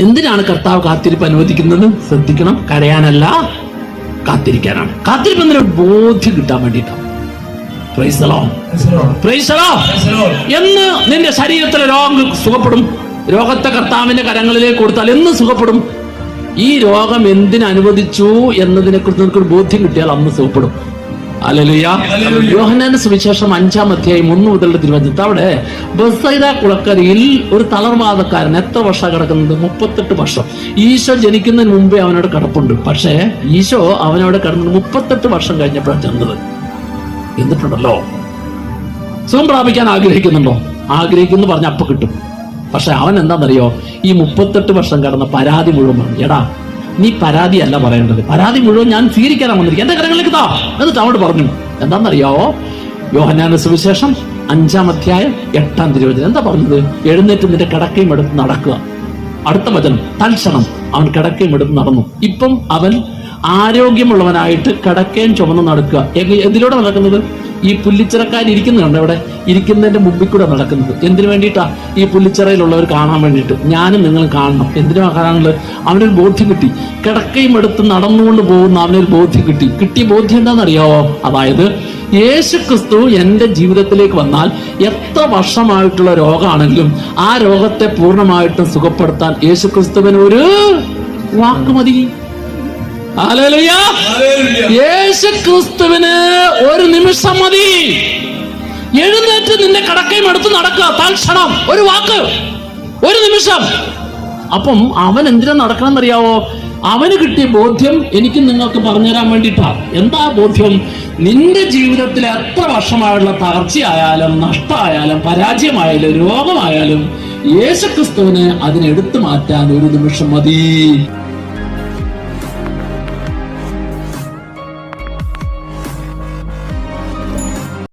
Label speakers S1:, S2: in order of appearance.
S1: എന്തിനാണ് കർത്താവ് കാത്തിരിപ്പ് അനുവദിക്കുന്നത്? ശ്രദ്ധിക്കണം. കരയാനല്ല കാത്തിരിക്കാനാണ്. കാത്തിരിപ്പ് എന്നൊരു ബോധ്യം കിട്ടാൻ വേണ്ടിയിട്ടാണ്. എന്ന് നിന്റെ ശരീരത്തിലെ രോഗം സുഖപ്പെടും. രോഗത്തെ കർത്താവിന്റെ കരങ്ങളിലേക്ക് കൊടുത്താൽ എന്ന് സുഖപ്പെടും. ഈ രോഗം എന്തിനനുവദിച്ചു എന്നതിനെ കുറിച്ച് നിനക്കൊരു ബോധ്യം കിട്ടിയാൽ അന്ന് സുഖപ്പെടും. യോഹനാന്റെ സുവിശേഷം അഞ്ചാം അധ്യായം ഒന്ന് മുതലുള്ള തിരുവനന്തപുരത്ത് അവിടെ ബസൈദ കുളക്കരയിൽ ഒരു തളർവാദക്കാരൻ എത്ര വർഷം കിടക്കുന്നത്? മുപ്പത്തെട്ട് വർഷം. ഈശോ ജനിക്കുന്നതിന് മുമ്പേ അവനോട് കിടപ്പുണ്ട്. പക്ഷേ ഈശോ അവനോട് കിടന്നത് മുപ്പത്തെട്ട് വർഷം കഴിഞ്ഞപ്പോഴാണ് ചെന്നത് എന്നിട്ടുണ്ടല്ലോ. സുഖം പ്രാപിക്കാൻ ആഗ്രഹിക്കുന്നുണ്ടോ? ആഗ്രഹിക്കുന്നു പറഞ്ഞ അപ്പൊ കിട്ടും. പക്ഷെ അവൻ എന്താണെന്നറിയോ? ഈ മുപ്പത്തെട്ട് വർഷം കടന്ന പരാതി മുഴുവൻ എടാ നീ പരാതി അല്ല പറയേണ്ടത്. പരാതി മുഴുവൻ ഞാൻ സ്വീകരിക്കാനാണ് വന്നിരിക്കുക എന്റെ കരങ്ങളിലേക്ക് താ എന്നിട്ട് അവനോട് പറഞ്ഞു. എന്താണെന്നറിയാവോ യോഹനാന സുവിശേഷം അഞ്ചാം അധ്യായം എട്ടാം തിരുവചനം. എന്താ പറഞ്ഞത്? എഴുന്നേറ്റ് നിന്റെ കിടക്കയും എടുത്ത് നടക്കുക. അടുത്ത വചനം. തൽക്ഷണം അവൻ കിടക്കയും എടുത്ത് നടന്നു. ഇപ്പം അവൻ ആരോഗ്യമുള്ളവനായിട്ട് കിടക്കയും ചുമന്ന് നടക്കുക. എന്തിലൂടെ നടക്കുന്നത്? ഈ പുല്ലിച്ചിറക്കാർ ഇരിക്കുന്നുണ്ട് അവിടെ? ഇരിക്കുന്നതിന്റെ മുമ്പിൽ കൂടെ നടക്കുന്നത്. എന്തിനു വേണ്ടിയിട്ടാ ഈ പുല്ലിച്ചിറയിലുള്ളവർ കാണാൻ വേണ്ടിയിട്ട്? ഞാനും നിങ്ങൾ കാണണം. എന്തിനാ കാണാനുള്ളത്? അവനൊരു ബോധ്യം കിട്ടി. കിടക്കയും എടുത്ത് നടന്നുകൊണ്ട് പോകുന്ന അവനൊരു ബോധ്യം കിട്ടി. കിട്ടിയ ബോധ്യം എന്താണെന്നറിയാവോ അതായത് യേശു ക്രിസ്തു എന്റെ ജീവിതത്തിലേക്ക് വന്നാൽ എത്ര വർഷമായിട്ടുള്ള രോഗമാണെങ്കിലും ആ രോഗത്തെ പൂർണമായിട്ടും സുഖപ്പെടുത്താൻ യേശു ക്രിസ്തുവിന് ഒരു വാക്ക് മതി. യേശു ക്രിസ്തുവിന് ഒരു നിമിഷം മതി എഴുന്നേറ്റ് നിന്റെ കടക്കയും എടുത്ത് നടക്കുക. തൽക്ഷണം ഒരു വാക്ക്. ഒരു നിമിഷം. അപ്പം അവൻ എന്തിനാ നടക്കണം അറിയാവോ അവന് കിട്ടിയ ബോധ്യം എനിക്ക് നിങ്ങൾക്ക് പറഞ്ഞുതരാൻ വേണ്ടിയിട്ടാണ് എന്താ ബോധ്യം? നിന്റെ ജീവിതത്തിൽ എത്ര വർഷമായുള്ള തകർച്ചയായാലും നഷ്ടമായാലും പരാജയമായാലും രോഗമായാലും യേശുക്രിസ്തുവിന് അതിനെടുത്തു മാറ്റാൻ ഒരു നിമിഷം മതി.